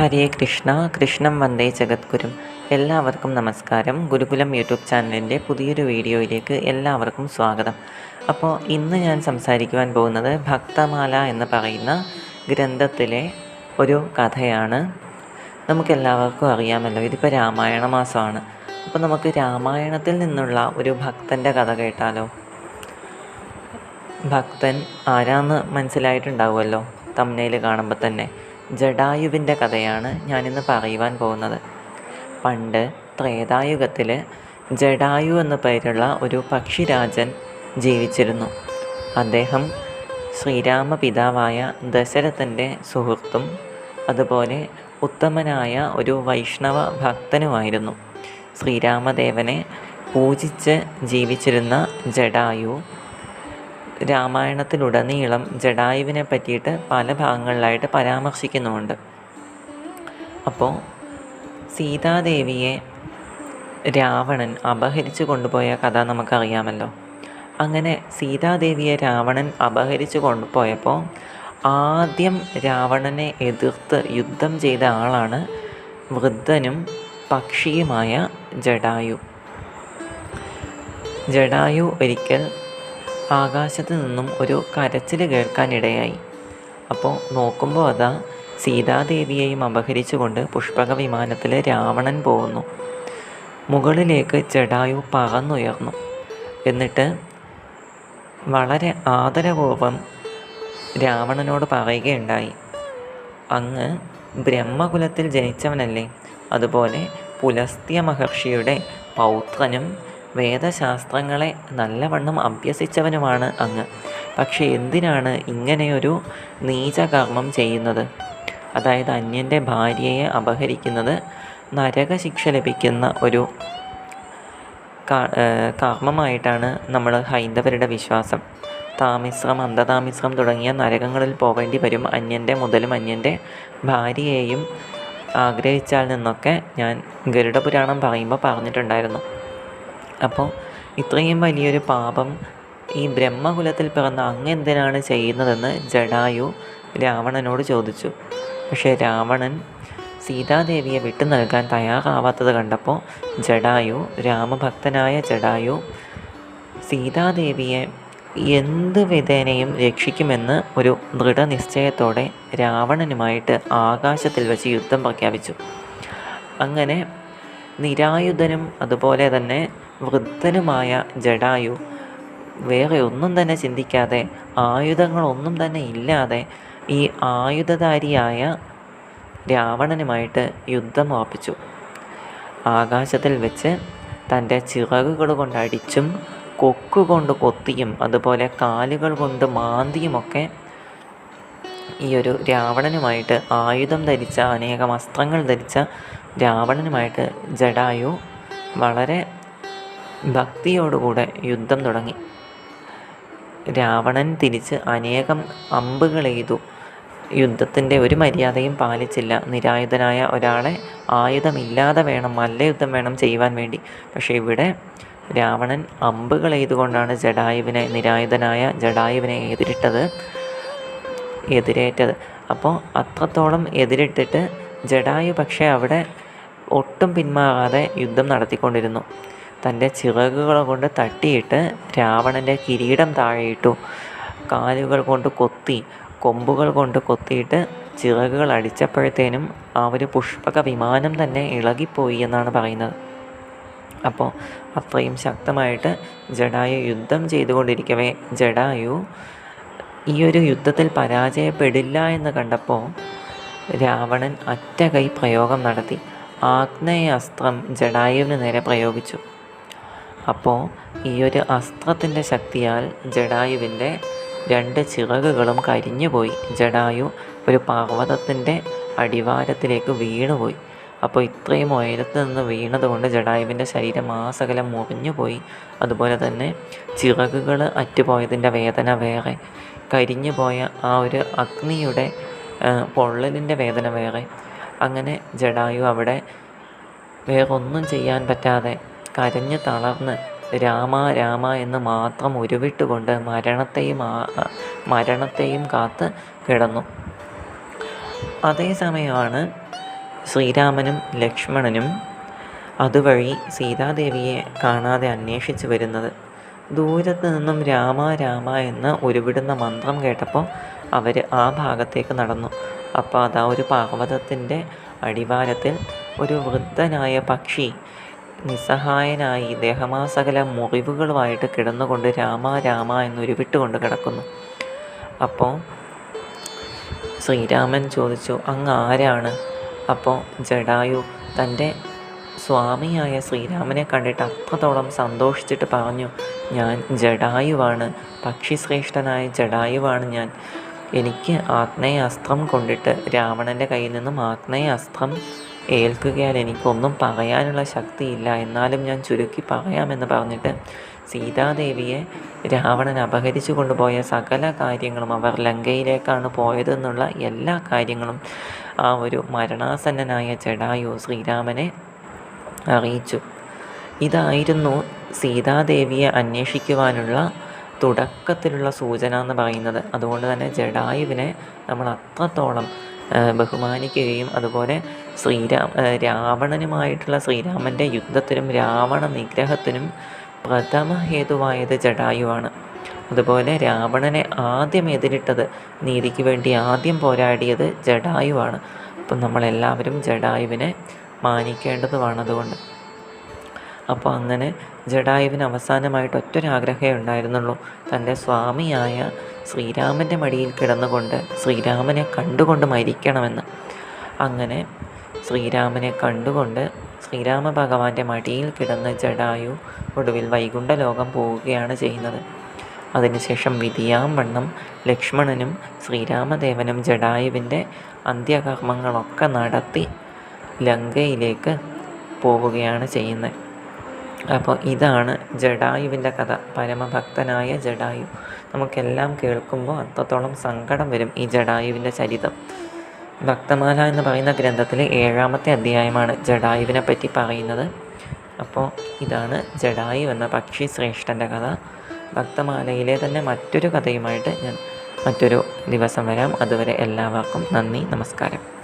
ഹരേ കൃഷ്ണ കൃഷ്ണം വന്ദേ ജഗദ്ഗുരും. എല്ലാവർക്കും നമസ്കാരം. ഗുരുകുലം യൂട്യൂബ് ചാനലിന്റെ പുതിയൊരു വീഡിയോയിലേക്ക് എല്ലാവർക്കും സ്വാഗതം. അപ്പോൾ ഇന്ന് ഞാൻ സംസാരിക്കുവാൻ പോകുന്നത് ഭക്തമാല എന്ന് പറയുന്ന ഗ്രന്ഥത്തിലെ ഒരു കഥയാണ്. നമുക്കെല്ലാവർക്കും അറിയാമല്ലോ ഇതിപ്പോൾ രാമായണ മാസമാണ്. അപ്പോൾ നമുക്ക് രാമായണത്തിൽ നിന്നുള്ള ഒരു ഭക്തന്റെ കഥ കേട്ടാലോ? ഭക്തൻ ആരാന്ന് മനസ്സിലായിട്ടുണ്ടാവുമല്ലോ തമ്മനയിൽ കാണുമ്പോൾ തന്നെ. ജഡായുവിന്റെ കഥയാണ് ഞാനിന്ന് പറയുവാൻ പോകുന്നത്. പണ്ട് ത്രേതായുഗത്തിൽ ജഡായു എന്ന പേരുള്ള ഒരു പക്ഷിരാജൻ ജീവിച്ചിരുന്നു. അദ്ദേഹം ശ്രീരാമ പിതാവായ ദശരഥന്റെ സുഹൃത്തും അതുപോലെ ഉത്തമനായ ഒരു വൈഷ്ണവ ഭക്തനുമായിരുന്നു. ശ്രീരാമദേവനെ പൂജിച്ച് ജീവിച്ചിരുന്ന ജഡായു രാമായണത്തിലുടനീളം ജഡായുവിനെ പറ്റിയിട്ട് പല ഭാഗങ്ങളിലായിട്ട് പരാമർശിക്കുന്നുമുണ്ട്. അപ്പോൾ സീതാദേവിയെ രാവണൻ അപഹരിച്ചു കൊണ്ടുപോയ കഥ നമുക്കറിയാമല്ലോ. അങ്ങനെ സീതാദേവിയെ രാവണൻ അപഹരിച്ചു കൊണ്ടുപോയപ്പോൾ ആദ്യം രാവണനെ എതിർത്ത് യുദ്ധം ചെയ്ത ആളാണ് വൃദ്ധനും പക്ഷിയുമായ ജഡായു. ജഡായു ഒരിക്കൽ ആകാശത്ത് നിന്നും ഒരു കരച്ചിൽ കേൾക്കാനിടയായി. അപ്പോൾ നോക്കുമ്പോൾ അതാ സീതാദേവിയെയും അപഹരിച്ചുകൊണ്ട് പുഷ്പക വിമാനത്തിൽ രാവണൻ പോകുന്നു. മുകളിലേക്ക് ജഡായു പറന്നുയർന്നു. എന്നിട്ട് വളരെ ആദരപൂർവം രാവണനോട് പറയുകയുണ്ടായി. അങ്ങ് ബ്രഹ്മകുലത്തിൽ ജനിച്ചവനല്ലേ. അതുപോലെ പുലസ്ത്യ മഹർഷിയുടെ പൗത്രനും വേദശാസ്ത്രങ്ങളെ നല്ലവണ്ണം അഭ്യസിച്ചവനുമാണ് അങ്ങ്. പക്ഷേ എന്തിനാണ് ഇങ്ങനെയൊരു നീചകർമ്മം ചെയ്യുന്നത്? അതായത് അന്യന്റെ ഭാര്യയെ അപഹരിക്കുന്നത് നരകശിക്ഷ ലഭിക്കുന്ന ഒരു കർമ്മമായിട്ടാണ് നമ്മൾ ഹൈന്ദവരുടെ വിശ്വാസം. താമിശ്രം അന്ധതാമിശ്രം തുടങ്ങിയ നരകങ്ങളിൽ പോകേണ്ടി വരും അന്യന്റെ മുതലും അന്യന്റെ ഭാര്യയെയും ആഗ്രഹിച്ചാൽ നിന്നൊക്കെ ഞാൻ ഗരുഡപുരാണം പറയുമ്പോൾ പറഞ്ഞിട്ടുണ്ടായിരുന്നു. അപ്പോൾ ഇത്രയും വലിയൊരു പാപം ഈ ബ്രഹ്മകുലത്തിൽ പിറന്ന അങ്ങ് എന്തിനാണ് ചെയ്യുന്നതെന്ന് ജഡായു രാവണനോട് ചോദിച്ചു. പക്ഷേ രാവണൻ സീതാദേവിയെ വിട്ടു നൽകാൻ തയ്യാറാവാത്തത് കണ്ടപ്പോൾ ജഡായു രാമഭക്തനായ ജഡായു സീതാദേവിയെ എന്ത് വിധേനയും രക്ഷിക്കുമെന്ന് ഒരു ദൃഢനിശ്ചയത്തോടെ രാവണനുമായിട്ട് ആകാശത്തിൽ വെച്ച് യുദ്ധം പ്രഖ്യാപിച്ചു. അങ്ങനെ നിരായുധനും അതുപോലെ തന്നെ വൃദ്ധനുമായ ജഡായു വേറെ ഒന്നും തന്നെ ചിന്തിക്കാതെ ആയുധങ്ങളൊന്നും തന്നെ ഇല്ലാതെ ഈ ആയുധധാരിയായ രാവണനുമായിട്ട് യുദ്ധം ഉറപ്പിച്ചു. ആകാശത്തിൽ വെച്ച് തന്റെ ചിറകുകൾ കൊണ്ട് അടിച്ചും കൊക്കുകൊണ്ട് കൊത്തിയും അതുപോലെ കാലുകൾ കൊണ്ട് മാന്തിയുമൊക്കെ ഈ ഒരു രാവണനുമായിട്ട് ആയുധം ധരിച്ച അനേകം അസ്ത്രങ്ങൾ ധരിച്ച രാവണനുമായിട്ട് ജഡായു വളരെ ഭക്തിയോടുകൂടെ യുദ്ധം തുടങ്ങി. രാവണൻ തിരിച്ച് അനേകം അമ്പുകൾ എയ്തു. യുദ്ധത്തിന്റെ ഒരു മര്യാദയും പാലിച്ചില്ല. നിരായുധനായ ഒരാളെ ആയുധമില്ലാതെ വേണം മല്ലയുദ്ധം വേണം ചെയ്യുവാൻ വേണ്ടി. പക്ഷേ ഇവിടെ രാവണൻ അമ്പുകൾ എയ്തുകൊണ്ടാണ് ജഡായുവിനെ നിരായുധനായ ജഡായുവിനെ എതിരിട്ടത്. എതിരേറ്റത്. അപ്പോൾ അത്രത്തോളം എതിരിട്ടിട്ട് ജഡായു പക്ഷേ അവിടെ ഒട്ടും പിന്മാറാതെ യുദ്ധം നടത്തിക്കൊണ്ടിരുന്നു. തന്റെ ചിറകുകൾ കൊണ്ട് തട്ടിയിട്ട് രാവണന്റെ കിരീടം താഴെയിട്ടു കാലുകൾ കൊണ്ട് കൊത്തി കൊമ്പുകൾ കൊണ്ട് കൊത്തിയിട്ട് ചിറകുകൾ അടിച്ചപ്പോഴത്തേനും ആ ഒരു പുഷ്പക വിമാനം തന്നെ ഇളകിപ്പോയി എന്നാണ് പറയുന്നത്. അപ്പോൾ അത്രയും ശക്തമായിട്ട് ജഡായു യുദ്ധം ചെയ്തുകൊണ്ടിരിക്കവേ ജഡായു ഈ ഒരു യുദ്ധത്തിൽ പരാജയപ്പെടില്ല എന്ന് കണ്ടപ്പോൾ രാവണൻ അറ്റ കൈ പ്രയോഗം നടത്തി. ആഗ്നേയ അസ്ത്രം ജഡായുവിന് നേരെ പ്രയോഗിച്ചു. അപ്പോൾ ഈ ഒരു അസ്ത്രത്തിന്റെ ശക്തിയാൽ ജഡായുവിന്റെ രണ്ട് ചിറകുകളും കരിഞ്ഞുപോയി. ജഡായു ഒരു പർവതത്തിന്റെ അടിവാരത്തിലേക്ക് വീണുപോയി. അപ്പോൾ ഇത്രയും ഉയരത്ത് നിന്ന് വീണതുകൊണ്ട് ജഡായുവിന്റെ ശരീരം ആസകലം മുറിഞ്ഞു പോയി അതുപോലെ തന്നെ ചിറകുകൾ അറ്റുപോയതിന്റെ വേദന വേറെ. കരിഞ്ഞു പോയ ആ ഒരു അഗ്നിയുടെ പൊള്ളലിന്റെ വേദന വേറെ. അങ്ങനെ ജഡായു അവിടെ വേറൊന്നും ചെയ്യാൻ പറ്റാതെ കരഞ്ഞ് തളർന്ന് രാമ രാമ എന്ന് മാത്രം ഉരുവിട്ടുകൊണ്ട് മരണത്തെയും മരണത്തെയും കാത്ത് കിടന്നു. അതേസമയമാണ് ശ്രീരാമനും ലക്ഷ്മണനും അതുവഴി സീതാദേവിയെ കാണാതെ അന്വേഷിച്ചു വരുന്നത്. ദൂരത്ത് നിന്നും രാമ രാമ എന്ന് ഉരുവിടുന്ന മന്ത്രം കേട്ടപ്പോൾ അവർ ആ ഭാഗത്തേക്ക് നടന്നു. അപ്പോൾ അതാ ഒരു പർവതത്തിന്റെ അടിവാരത്തിൽ ഒരു വൃദ്ധനായ പക്ഷി നിസ്സഹായനായി ദേഹമാസകല മുറിവുകളുമായിട്ട് കിടന്നുകൊണ്ട് രാമ രാമ എന്നുരുവിട്ടുകൊണ്ട് കിടക്കുന്നു. അപ്പോൾ ശ്രീരാമൻ ചോദിച്ചു അങ്ങ് ആരാണ്? അപ്പോൾ ജഡായു തന്റെ സ്വാമിയായ ശ്രീരാമനെ കണ്ടിട്ട് അത്രത്തോളം സന്തോഷിച്ചിട്ട് പറഞ്ഞു ഞാൻ ജഡായുവാണ്. പക്ഷിശ്രേഷ്ഠനായ ജഡായുവാണ് ഞാൻ. എനിക്ക് ആഗ്നേയ അസ്ത്രം കൊണ്ടിട്ട് രാവണന്റെ കയ്യിൽ നിന്നും ആഗ്നേയ അസ്ത്രം ഏൽക്കുകയാൽ എനിക്കൊന്നും പറയാനുള്ള ശക്തിയില്ല. എന്നാലും ഞാൻ ചുരുക്കി പറയാമെന്ന് പറഞ്ഞിട്ട് സീതാദേവിയെ രാവണൻ അപഹരിച്ചു കൊണ്ടുപോയ സകല കാര്യങ്ങളും അവർ ലങ്കയിലേക്കാണ് പോയതെന്നുള്ള എല്ലാ കാര്യങ്ങളും ആ ഒരു മരണാസന്നനായ ജഡായു ശ്രീരാമനെ അറിയിച്ചു. ഇതായിരുന്നു സീതാദേവിയെ അന്വേഷിക്കുവാനുള്ള തുടക്കത്തിലുള്ള സൂചന എന്ന് പറയുന്നത്. അതുകൊണ്ട് തന്നെ ജഡായുവിനെ നമ്മൾ അത്രത്തോളം ബഹുമാനിക്കുകയും അതുപോലെ ശ്രീരാം രാവണനുമായിട്ടുള്ള ശ്രീരാമന്റെ യുദ്ധത്തിനും രാവണ നിഗ്രഹത്തിനും പ്രഥമ ഹേതുവായത് ജഡായുവാണ്. അതുപോലെ രാവണനെ ആദ്യം എതിരിട്ടത് നീതിക്ക് വേണ്ടി ആദ്യം പോരാടിയത് ജഡായുവാണ്. അപ്പം നമ്മളെല്ലാവരും ജഡായുവിനെ മാനിക്കേണ്ടതുമാണ് അതുകൊണ്ട് അപ്പോൾ അങ്ങനെ ജഡായുവിന് അവസാനമായിട്ട് ഒറ്റൊരാഗ്രഹമേ ഉണ്ടായിരുന്നുള്ളൂ. തന്റെ സ്വാമിയായ ശ്രീരാമന്റെ മടിയിൽ കിടന്നുകൊണ്ട് ശ്രീരാമനെ കണ്ടുകൊണ്ട് മരിക്കണമെന്ന്. അങ്ങനെ ശ്രീരാമനെ കണ്ടുകൊണ്ട് ശ്രീരാമ ഭഗവാന്റെ മടിയിൽ കിടന്ന് ജഡായു ഒടുവിൽ വൈകുണ്ഠ ലോകം പോവുകയാണ് ചെയ്യുന്നത്. അതിനുശേഷം വിധിയാം വണ്ണം ലക്ഷ്മണനും ശ്രീരാമദേവനും ജഡായുവിന്റെ അന്ത്യകർമ്മങ്ങളൊക്കെ നടത്തി ലങ്കയിലേക്ക് പോവുകയാണ് ചെയ്യുന്നത്. അപ്പോൾ ഇതാണ് ജഡായുവിന്റെ കഥ. പരമഭക്തനായ ജഡായു. നമുക്കെല്ലാം കേൾക്കുമ്പോൾ അത്രത്തോളം സങ്കടം വരും ഈ ജഡായുവിന്റെ ചരിതം. ഭക്തമാല എന്ന് പറയുന്ന ഗ്രന്ഥത്തിലെ ഏഴാമത്തെ അധ്യായമാണ് ജഡായുവിനെ പറ്റി പറയുന്നത്. അപ്പോൾ ഇതാണ് ജഡായു എന്ന പക്ഷി ശ്രേഷ്ഠന്റെ കഥ. ഭക്തമാലയിലെ തന്നെ മറ്റൊരു കഥയുമായിട്ട് ഞാൻ മറ്റൊരു ദിവസം വരാം. അതുവരെ എല്ലാവർക്കും നന്ദി നമസ്കാരം.